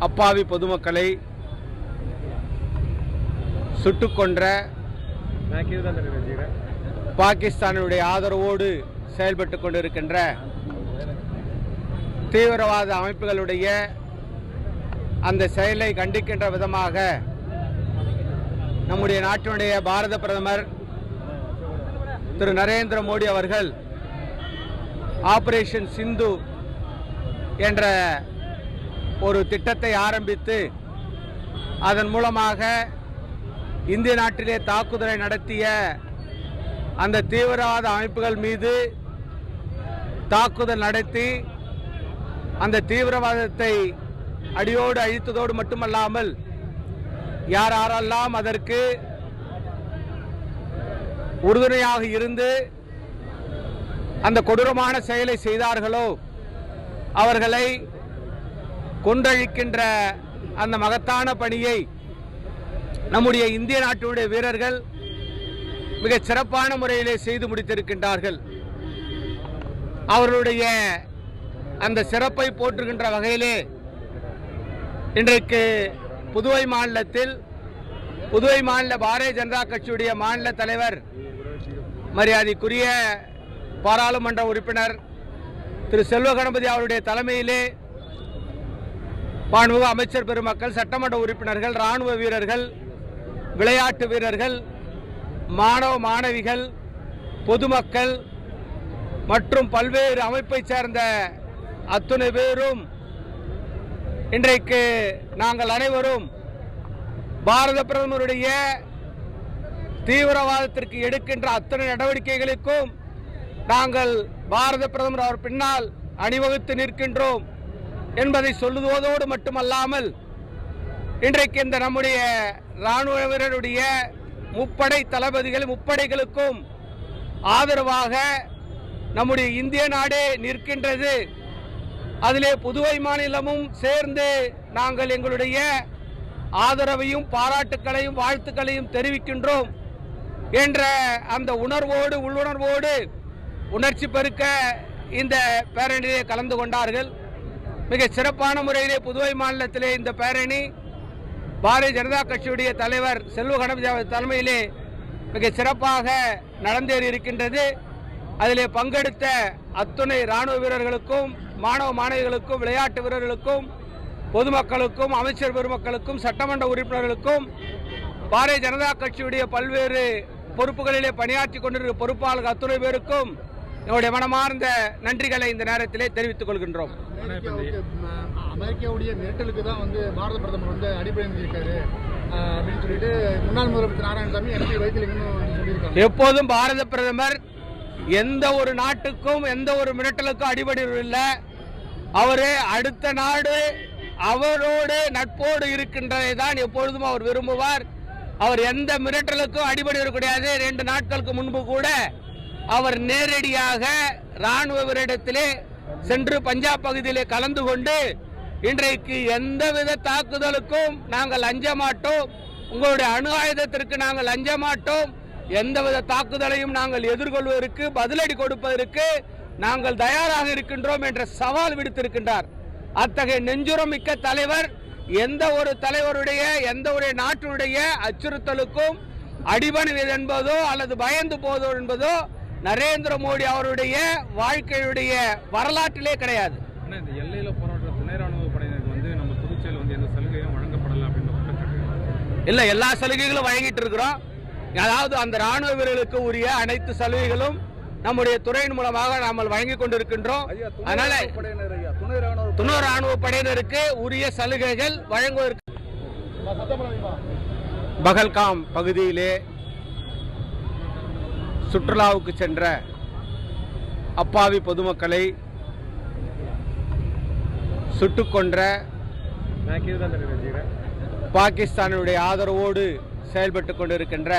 அப்பாவி பொதுமக்களை சுட்டுக் கொன்ற பாகிஸ்தானுடைய ஆதரவோடு செயல்பட்டு கொண்டிருக்கின்ற தீவிரவாத அமைப்புகளுடைய அந்த செயலை கண்டிக்கின்ற விதமாக நம்முடைய நாட்டினுடைய பாரத பிரதமர் திரு நரேந்திர மோடி அவர்கள் ஆபரேஷன் சிந்து என்ற ஒரு திட்டத்தை ஆரம்பித்து அதன் மூலமாக இந்திய நாட்டிலே தாக்குதலை நடத்திய அந்த தீவிரவாத அமைப்புகள் மீது தாக்குதல் நடத்தி அந்த தீவிரவாதத்தை அடியோடு அழித்ததோடு மட்டுமல்லாமல் யார் யாரெல்லாம் அதற்கு உறுதுணையாக இருந்து அந்த கொடூரமான செயலை செய்தார்களோ அவர்களை கொன்றழிக்கின்ற அந்த மகத்தான பணியை நம்முடைய இந்திய நாட்டினுடைய வீரர்கள் மிக சிறப்பான முறையிலே செய்து முடித்திருக்கின்றார்கள். அவர்களுடைய அந்த சிறப்பை போற்றுகின்ற வகையிலே இன்றைக்கு புதுவை மாநிலத்தில் புதுவை மாநில பாரதிய ஜனதா கட்சியுடைய மாநில தலைவர் மரியாதைக்குரிய பாராளுமன்ற உறுப்பினர் திரு செல்வ கணபதி அவருடைய தலைமையிலே மாண்புமிகு அமைச்சர் பெருமக்கள் சட்டமன்ற உறுப்பினர்கள் ராணுவ வீரர்கள் விளையாட்டு வீரர்கள் மாணவ மாணவிகள் பொதுமக்கள் மற்றும் பல்வேறு அமைப்பைச் சேர்ந்த அத்துணை பேரும் இன்றைக்கு நாங்கள் அனைவரும் பாரத பிரதமருடைய தீவிரவாதத்திற்கு எடுக்கின்ற அத்தனை நடவடிக்கைகளுக்கும் நாங்கள் பாரத பிரதமர் அவர் பின்னால் அணிவகுத்து நிற்கின்றோம். என்பதை சொல்லுவதோடு மட்டுமல்லாமல் இன்றைக்கு இந்த நம்முடைய ராணுவ வீரருடைய முப்படை தளபதிகள் முப்படைகளுக்கும் ஆதரவாக நம்முடைய இந்திய நாடே நிற்கின்றது. அதிலே புதுவை மாநிலமும் சேர்ந்து நாங்கள் எங்களுடைய ஆதரவையும் பாராட்டுக்களையும் வாழ்த்துக்களையும் தெரிவிக்கின்றோம் என்ற அந்த உணர்வோடு உள்ளுணர்வோடு உணர்ச்சி பெருக்க இந்த பேரணியிலே கலந்து கொண்டார்கள். மிக சிறப்பான முறையிலே புதுவை மாநிலத்திலே இந்த பேரணி பாரதிய ஜனதா கட்சியுடைய தலைவர் செல்வ கணபதி தலைமையிலே மிக சிறப்பாக நடந்தேறி இருக்கின்றது. அதிலே பங்கெடுத்த அத்துணை ராணுவ வீரர்களுக்கும் மாணவ மாணவிகளுக்கும் விளையாட்டு வீரர்களுக்கும் பொதுமக்களுக்கும் அமைச்சர் பெருமக்களுக்கும் சட்டமன்ற உறுப்பினர்களுக்கும் பாரதிய ஜனதா கட்சியுடைய பல்வேறு பொறுப்புகளிலே பணியாற்றி கொண்டிருக்கிற பொறுப்பாளர்கள் அத்துணை பேருக்கும் என்னுடைய மனமார்ந்த நன்றிகளை இந்த நேரத்திலே தெரிவித்துக் கொள்கின்றோம். அமெரிக்காவுடைய மிரட்டலுக்கு தான் வந்து பாரத பிரதமர் வந்து அடிப்படை இருக்காரு அப்படின்னு சொல்லிட்டு முன்னாள் முதலமைச்சர் நாராயணசாமி எம்பி வைத்திலிங்கம்னு சொல்லியிருக்காங்க. எப்போதும் பாரத பிரதமர் எந்த ஒரு நாட்டுக்கும் எந்த ஒரு மிரட்டலுக்கும் அடிபடுவதில்லை அவரு அடுத்த நாடு அவரோடு நட்போடு இருக்கின்றதை தான் எப்பொழுதும் அவர் விரும்புவார். அவர் எந்த மிரட்டலுக்கும் அடிபடுவது கிடையாது. ரெண்டு நாட்களுக்கு முன்பு கூட அவர் நேரடியாக ராணுவரிடத்திலே சென்று பஞ்சாப் பகுதியிலே கலந்து கொண்டு இன்றைக்கு எந்தவித தாக்குதலுக்கும் நாங்கள் அஞ்ச மாட்டோம் உங்களுடைய அணு ஆயுதத்திற்கு நாங்கள் அஞ்ச மாட்டோம் எந்தவித தாக்குதலையும் நாங்கள் எதிர்கொள்வதற்கு பதிலடி கொடுப்பதற்கு நாங்கள் தயாராக இருக்கின்றோம் என்ற சவால் விடுத்திருக்கின்றார். அத்தகைய நெஞ்சுரம் மிக்க தலைவர் எந்த ஒரு தலைவருடைய எந்த ஒரு நாட்டினுடைய அச்சுறுத்தலுக்கும் அடிபணிவது என்பதோ அல்லது பயந்து போவதோ என்பதோ நரேந்திர மோடி அவருடைய வாழ்க்கையுடைய வரலாற்றிலே கிடையாது. ஆனா இந்த எல்லையில போராடுற துணை ராணுவ படையினருக்கு வந்து நம்ம புதுச்சேரியில் வந்து எந்த சலுகையும் வழங்கப்படலை அப்படின்ற குற்றச்சாட்டு இல்ல எல்லா சலுகைகளும் வழங்கிட்டு இருக்கிறோம். அதாவது அந்த ராணுவ வீரர்களுக்கு உரிய அனைத்து சலுகைகளும் நம்முடைய துறையின் மூலமாக நாம் வழங்கி கொண்டிருக்கின்றோம். அதனால துணை ராணுவ படையினருக்கு உரிய சலுகைகள் வழங்குவதற்கு பகல்காம் பகுதியிலே சுற்றுலாவுக்கு சென்ற அப்பாவி பொதுமக்களை சுட்டுக் கொன்ற நான் கீழே தான் தெரியும் பாகிஸ்தானுடைய ஆதரவோடு செயல்பட்டு கொண்டிருக்கின்ற